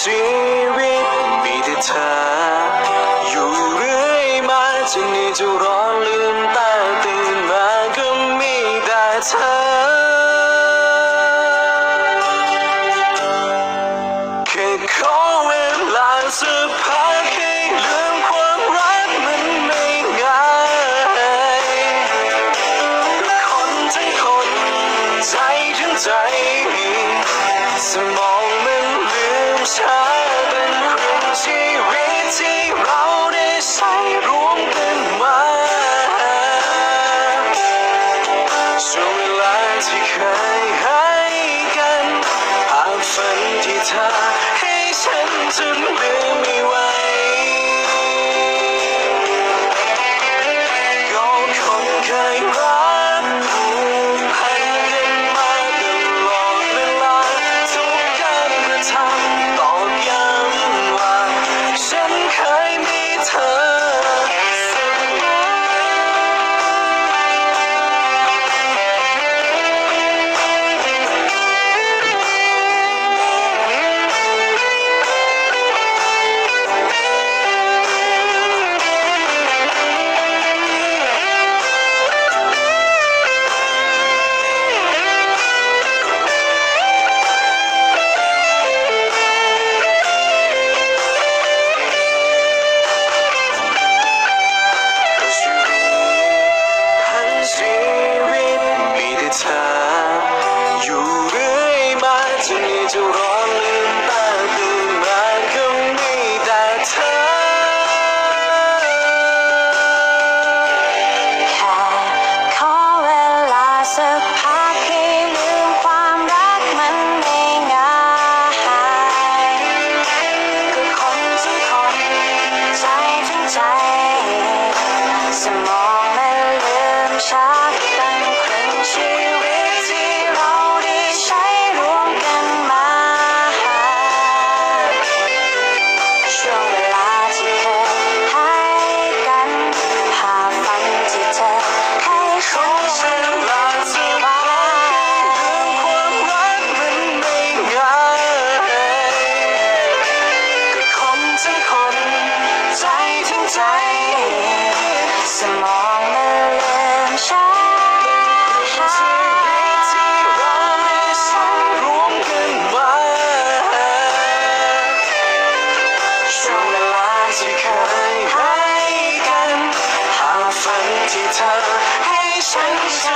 ชีวิตมีแต่เธอ อยู่เรื่อยมาจะเหนี่อยจะร้อนลืมตาตื่นมาก็มีแต่เธอ แค่ขอเวลาสักพักให้ลืมความรักมันไม่ง่ายคนทั้งคนใจทั้งใจสมองมัน ลืมช้าเป็นครึ่งชีวิตที่เราได้ใช้ร่วมกันมาช่วงเวลาที่เคยให้กันภาพฝันที่เธอให้ฉันจนลืมไม่ไหวก็คงเคย Haitians.